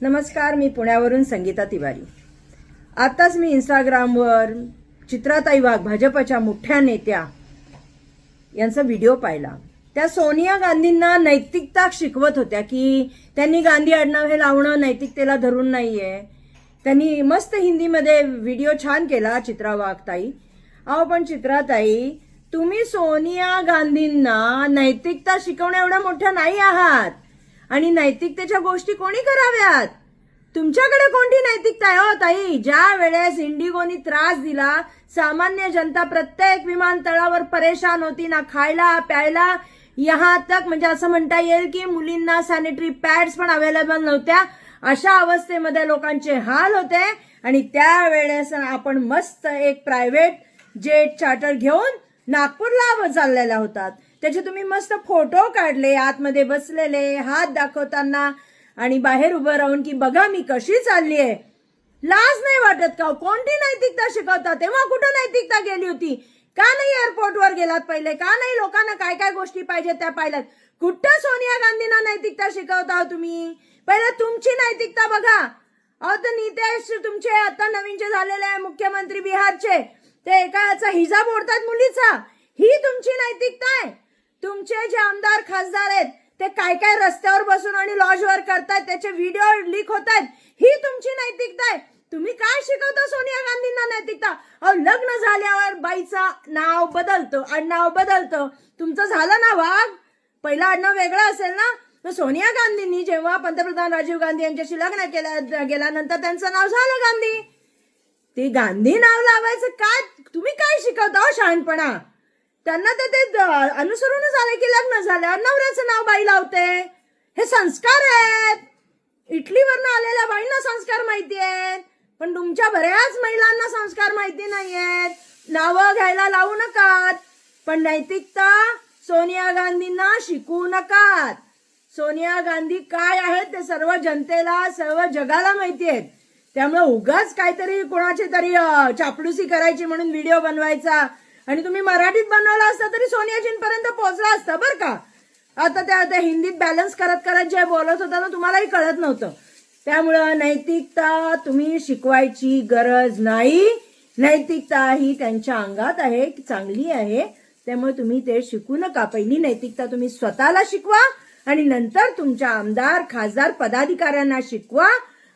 नमस्कार मी पुण्यावरून संगीता तिवारी. आताच मी इंस्टाग्रामवर चित्राताई वाघ भाजपच्या मोठ्या नेत्या यांचा व्हिडिओ पाहिला. त्या सोनिया गांधींना नैतिकता शिकवत होत्या की त्यांनी गांधी आडनाव हे लावणं नैतिकतेला धरून नाहीये. त्यांनी मस्त हिंदीमध्ये व्हिडिओ छान केला चित्रा वाघताई अहो पण चित्राताई तुम्ही सोनिया गांधींना नैतिकता शिकवण्या एवढ्या मोठ्या नाही आहात. आणि नैतिकतेच्या गोष्टी कोणी कराव्यात? तुमच्याकडे कोणती नैतिकता आहे हो ताई? ज्या वेळेस इंडिगोनी त्रास दिला सामान्य जनता प्रत्येक विमानतळावर परेशान होती ना खायला प्यायला यहाँ तक म्हणजे असं म्हणता येईल की मुलींना सॅनिटरी पॅड्स पण अवेलेबल नव्हत्या. अशा अवस्थेमध्ये लोकांचे हाल होते आणि त्यावेळेस आपण मस्त एक प्रायव्हेट जेट चार्टर घेऊन नागपूरला चाललेल्या होतात. त्याचे तुम्ही मस्त फोटो काढले आतमध्ये बसलेले हात दाखवताना आणि बाहेर उभं राहून की बघा मी कशी चालली आहे. लाज नाही वाटत का हो? कोणती नैतिकता शिकवता? तेव्हा कुठं नैतिकता गेली होती? का नाही एअरपोर्टवर गेलात पहिले? का नाही लोकांना काय काय गोष्टी पाहिजे त्या पाहिल्यात? कुठं सोनिया गांधींना नैतिकता शिकवता हो तुम्ही? पहिले तुमची नैतिकता बघा. अहो तर नितेश तुमचे आता नवीनचे झालेले आहे मुख्यमंत्री बिहारचे. ते एका याचा हिजाब ओढतात मुलीचा. ही तुमची नैतिकता तुमचे जे आमदार खासदार आहेत ते काय काय रस्त्यावर बसून आणि लॉजवर करतायत त्याचे व्हिडिओ लीक होत आहेत ही तुमची नैतिकता आहे. तुम्ही काय शिकवता सोनिया गांधींना नैतिकता? अहो लग्न झाल्यावर बाईचा नाव बदलतं आडनाव बदलतं. तुमचं झालं ना वाघ? पहिला आडनाव वेगळं असेल ना? तर सोनिया गांधींनी जेव्हा पंतप्रधान राजीव गांधी यांच्याशी लग्न केलं गेल्यानंतर त्यांचं नाव झालं गांधी. ते गांधी नाव लावायचं काय? तुम्ही काय शिकवता? हो शहाणपणा. त्यांना तर ते अनुसरूनच आले की लग्न झाल्यावर नवऱ्याचं नाव बाई लावते. हे संस्कार आहेत. इटलीवरनं आलेल्या बाईंना संस्कार माहिती आहेत. पण तुमच्या बऱ्याच महिलांना संस्कार माहिती नाहीयेत. नावं घ्यायला लावू नकात. पण नैतिकता सोनिया गांधींना शिकवू नकात. सोनिया गांधी काय आहेत ते सर्व जनतेला सर्व जगाला माहिती आहेत. त्यामुळे उगाच काहीतरी कोणाची तरी चापलुसी करायची म्हणून व्हिडिओ बनवायचा. आणि तुम्ही मराठीत बनवला असता तरी सोनियाजींपर्यंत पोहोचला असता बरं का? आता त्या आता हिंदीत बॅलन्स करत करत जे बोलत होता ना तुम्हालाही कळत नव्हतं. त्यामुळं नैतिकता तुम्ही शिकवायची गरज नाही. नैतिकता ही त्यांच्या अंगात आहे चांगली आहे. त्यामुळे तुम्ही ते शिकू नका. पहिली नैतिकता तुम्ही स्वतःला शिकवा आणि नंतर तुमच्या आमदार खासदार पदाधिकाऱ्यांना शिकवा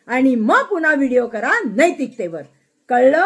आणि मग पुन्हा व्हिडिओ करा नैतिकतेवर. कळलं?